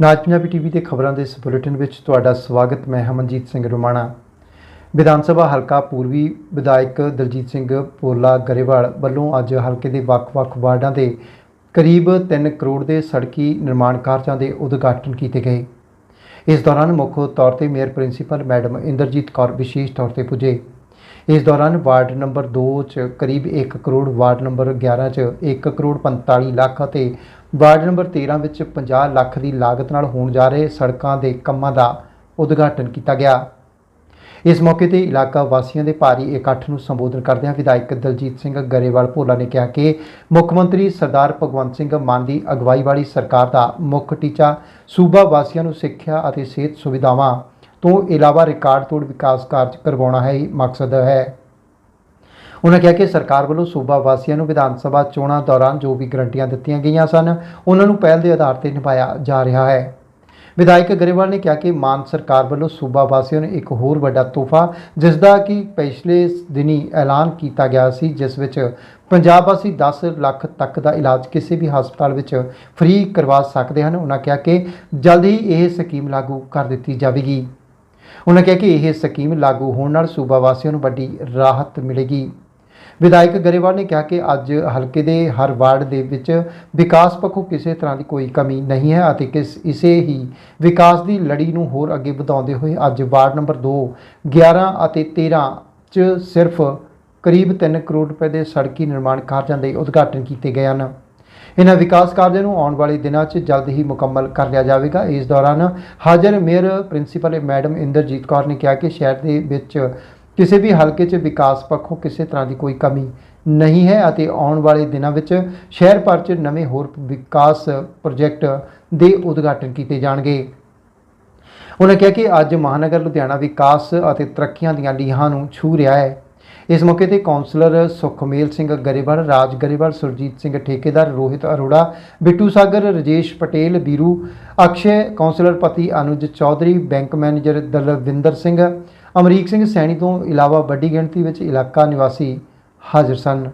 ਨਾਜ Punjabi TV ਦੇ ਖਬਰਾਂ ਦੇ ਇਸ ਬੁਲੇਟਿਨ ਵਿੱਚ ਤੁਹਾਡਾ ਸਵਾਗਤ, ਮੈਂ ਹਮਨਜੀਤ ਸਿੰਘ ਰੋਮਾਣਾ। ਵਿਧਾਨ ਸਭਾ ਹਲਕਾ ਪੂਰਬੀ ਵਿਧਾਇਕ ਦਲਜੀਤ ਸਿੰਘ ਪੋਲਾ ਗਰੇਵਾਲ ਵੱਲੋਂ ਅੱਜ ਹਲਕੇ ਦੇ ਵੱਖ-ਵੱਖ ਵਾਰਡਾਂ ਦੇ ਕਰੀਬ 3 ਕਰੋੜ ਦੇ ਸੜਕੀ ਨਿਰਮਾਣ ਕਾਰਜਾਂ ਦੇ ਉਦਘਾਟਨ ਕੀਤੇ ਗਏ। ਇਸ ਦੌਰਾਨ ਮੁੱਖ ਤੌਰ ਤੇ mayor principal madam Inderjit Kaur ਵਿਸ਼ੇਸ਼ ਤੌਰ ਤੇ ਪੁੱਜੇ। ਇਸ ਦੌਰਾਨ ਵਾਰਡ ਨੰਬਰ 2 ਚ ਕਰੀਬ 1 ਕਰੋੜ, ਵਾਰਡ ਨੰਬਰ 11 ਚ 1 ਕਰੋੜ 45 ਲੱਖ ਅਤੇ ਵਾਰਡ ਨੰਬਰ 13 ਵਿੱਚ 50 ਲੱਖ ਦੀ ਲਾਗਤ ਨਾਲ ਹੋਣ ਜਾ ਰਹੇ ਸੜਕਾਂ ਦੇ ਕੰਮਾਂ ਦਾ ਉਦਘਾਟਨ ਕੀਤਾ ਗਿਆ। ਇਸ ਮੌਕੇ ਤੇ ਇਲਾਕਾ ਵਾਸੀਆਂ ਦੇ ਭਾਰੀ ਇਕੱਠ ਨੂੰ ਸੰਬੋਧਨ ਕਰਦਿਆਂ ਵਿਧਾਇਕ ਦਲਜੀਤ ਸਿੰਘ ਗਰੇਵਾਲ ਭੋਲਾ ਨੇ ਕਿਹਾ ਕਿ ਮੁੱਖ ਮੰਤਰੀ ਸਰਦਾਰ ਭਗਵੰਤ ਸਿੰਘ ਮਾਨ ਦੀ ਅਗਵਾਈ ਵਾਲੀ ਸਰਕਾਰ ਦਾ ਮੁੱਖ ਟੀਚਾ ਸੂਬਾ ਵਾਸੀਆਂ ਨੂੰ ਸਿੱਖਿਆ ਅਤੇ ਸਿਹਤ ਸੁਵਿਧਾਵਾਂ ਤੋਂ ਇਲਾਵਾ ਰਿਕਾਰਡ ਤੋੜ ਵਿਕਾਸ ਕਾਰਜ ਕਰਵਾਉਣਾ ਹੈ ਹੀ ਮਕਸਦ ਹੈ। ਉਹਨਾਂ ਕਿਹਾ ਕਿ ਸਰਕਾਰ ਵੱਲੋਂ ਸੂਬਾ ਵਾਸੀਆਂ ਨੂੰ ਵਿਧਾਨ ਸਭਾ ਚੋਣਾਂ ਦੌਰਾਨ ਜੋ ਵੀ ਗਰੰਟੀਆਂ ਦਿੱਤੀਆਂ ਗਈਆਂ ਸਨ ਉਹਨਾਂ ਨੂੰ ਪਹਿਲ ਦੇ ਆਧਾਰ ਤੇ ਨਿਭਾਇਆ ਜਾ ਰਿਹਾ ਹੈ। ਵਿਧਾਇਕ ਗਰੇਵਾਲ ਨੇ ਕਿਹਾ ਕਿ ਮਾਨ ਸਰਕਾਰ ਵੱਲੋਂ ਸੂਬਾ ਵਾਸੀਆਂ ਨੂੰ ਇੱਕ ਹੋਰ ਵੱਡਾ ਤੋਹਫਾ ਜਿਸ ਦਾ ਕਿ ਪਿਛਲੇ ਦਿਨੀ ਐਲਾਨ ਕੀਤਾ ਗਿਆ ਸੀ, ਜਿਸ ਵਿੱਚ ਪੰਜਾਬ ਵਾਸੀ 10 ਲੱਖ ਤੱਕ ਦਾ ਇਲਾਜ ਕਿਸੇ ਵੀ ਹਸਪਤਾਲ ਵਿੱਚ ਫ੍ਰੀ ਕਰਵਾ ਸਕਦੇ ਹਨ। ਉਹਨਾਂ ਕਿਹਾ ਕਿ ਜਲਦ ਹੀ ਇਹ ਸਕੀਮ ਲਾਗੂ ਕਰ ਦਿੱਤੀ ਜਾਵੇਗੀ। ਉਹਨਾਂ ਕਿਹਾ ਕਿ ਇਹ ਸਕੀਮ ਲਾਗੂ ਹੋਣ ਨਾਲ ਸੂਬਾ ਵਾਸੀਆਂ ਨੂੰ ਵੱਡੀ ਰਾਹਤ ਮਿਲੇਗੀ। ਵਿਧਾਇਕ ਗਰੇਵਾਲ ਨੇ ਕਿਹਾ ਕਿ ਅੱਜ ਹਲਕੇ ਦੇ ਹਰ ਵਾਰਡ ਦੇ ਵਿੱਚ ਵਿਕਾਸ ਪੱਖੋਂ ਕਿਸੇ ਤਰ੍ਹਾਂ ਦੀ ਕੋਈ ਕਮੀ ਨਹੀਂ ਹੈ ਅਤੇ ਕਿਸ ਇਸੇ ਹੀ ਵਿਕਾਸ ਦੀ ਲੜੀ ਨੂੰ ਹੋਰ ਅੱਗੇ ਵਧਾਉਂਦੇ ਹੋਏ ਅੱਜ ਵਾਰਡ ਨੰਬਰ 2 11 ਅਤੇ 13 ਚ ਸਿਰਫ ਕਰੀਬ 3 ਕਰੋੜ ਰੁਪਏ ਦੇ ਸੜਕੀ ਨਿਰਮਾਣ ਕਾਰਜਾਂ ਦੇ ਉਦਘਾਟਨ ਕੀਤੇ ਗਏ ਹਨ। ਇਹਨਾਂ ਵਿਕਾਸ ਕਾਰਜਾਂ ਨੂੰ ਆਉਣ ਵਾਲੇ ਦਿਨਾਂ 'ਚ ਜਲਦ ਹੀ ਮੁਕੰਮਲ ਕਰ ਲਿਆ ਜਾਵੇਗਾ। ਇਸ ਦੌਰਾਨ ਹਾਜ਼ਰ mayor, principal madam Inderjit Kaur ਨੇ ਕਿਹਾ ਕਿ ਸ਼ਹਿਰ ਦੇ ਵਿੱਚ ਕਿਸੇ ਵੀ ਹਲਕੇ 'ਚ ਵਿਕਾਸ ਪੱਖੋਂ ਕਿਸੇ ਤਰ੍ਹਾਂ ਦੀ ਕੋਈ ਕਮੀ ਨਹੀਂ ਹੈ ਅਤੇ ਆਉਣ ਵਾਲੇ ਦਿਨਾਂ ਵਿੱਚ ਸ਼ਹਿਰ ਭਰ 'ਚ ਨਵੇਂ ਹੋਰ ਵਿਕਾਸ ਪ੍ਰੋਜੈਕਟ ਦੇ ਉਦਘਾਟਨ ਕੀਤੇ ਜਾਣਗੇ। ਉਹਨਾਂ ਕਿਹਾ ਕਿ ਅੱਜ ਮਹਾਨਗਰ ਲੁਧਿਆਣਾ ਵਿਕਾਸ ਅਤੇ ਤਰੱਕੀਆਂ ਦੀਆਂ ਲੀਹਾਂ ਨੂੰ ਛੂ ਰਿਹਾ ਹੈ। ਇਸ ਮੌਕੇ ਤੇ ਕਾਉਂਸਲਰ ਸੁਖਮੇਲ ਸਿੰਘ ਗਰੇਵਾਲ, ਰਾਜ ਗਰੇਵਾਲ, ਸੁਰਜੀਤ ਸਿੰਘ ਠੇਕੇਦਾਰ, ਰੋਹਿਤ ਅਰੋੜਾ, ਬਿੱਟੂ ਸਾਗਰ, ਰਜੇਸ਼ ਪਟੇਲ, ਬੀਰੂ ਅਕਸ਼ੇ ਕਾਉਂਸਲਰ ਪਤੀ ਅਨੁਜ ਚੌਧਰੀ, ਬੈਂਕ ਮੈਨੇਜਰ ਦਲਵਿੰਦਰ ਸਿੰਘ, ਅਮਰੀਕ ਸਿੰਘ ਸੈਣੀ ਤੋਂ ਇਲਾਵਾ ਵੱਡੀ ਗਿਣਤੀ ਵਿੱਚ ਇਲਾਕਾ ਨਿਵਾਸੀ ਹਾਜ਼ਰ ਸਨ।